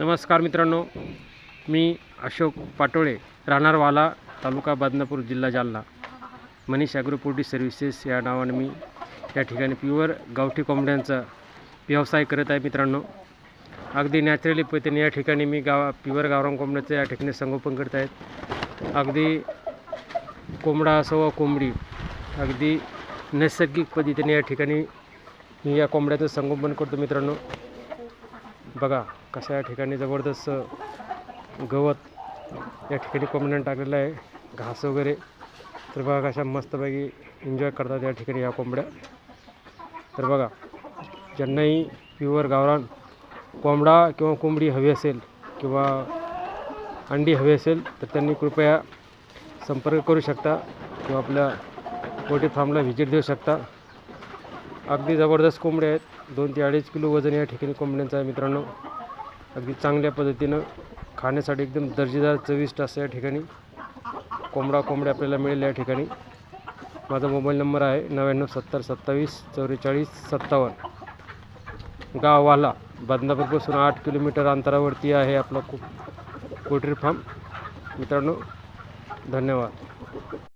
नमस्कार मित्रांनो मी अशोक पाटोळे राहणार वाला तालुका बदनापूर जिल्हा जालना. मनीष ॲग्रोपोल्ट्री सर्व्हिसेस या नावाने मी या ठिकाणी प्युअर गावठी कोंबड्यांचा व्यवसाय करत आहे मित्रांनो. अगदी नॅचरली पद्धतीने या ठिकाणी मी गावा प्युअर गावरान कोंबड्याचं या ठिकाणी संगोपन करत आहेत. अगदी कोंबडा असो व कोंबडी अगदी नैसर्गिक पद्धतीने या ठिकाणी मी या कोंबड्याचं संगोपन करतो मित्रांनो. बघा कशा या ठिकाणी जबरदस्त गवत या ठिकाणी कोंबड्यानं टाकलेलं आहे. घास वगैरे. तर बघा कशा मस्तपैकी एन्जॉय करतात या ठिकाणी या कोंबड्या. तर बघा ज्यांनाही प्युअर गावरान कोंबडा किंवा कोंबडी हवी असेल किंवा अंडी हवी असेल तर त्यांनी कृपया संपर्क करू शकता किंवा आपल्या पोल्ट्री फार्मला व्हिजिट देऊ शकता. अगदी जबरदस्त कोंबड्या आहेत. दोन ते अडीच किलो वजन या ठिकाणी कोंबड्यांचं आहे मित्रांनो. अगदी चांगल्या पद्धतीनं खाण्यासाठी एकदम दर्जेदार चविष्ट असं या ठिकाणी कोंबडा कोंबड्या आपल्याला मिळेल या ठिकाणी. माझा मोबाईल नंबर आहे नव्याण्णव सत्तर सत्तावीस चौवेचाळीस सत्तावन्न. गाववाला बदनापूरपासून आठ किलोमीटर अंतरावरती आहे आपला को पोल्ट्री फार्म मित्रांनो धन्यवाद.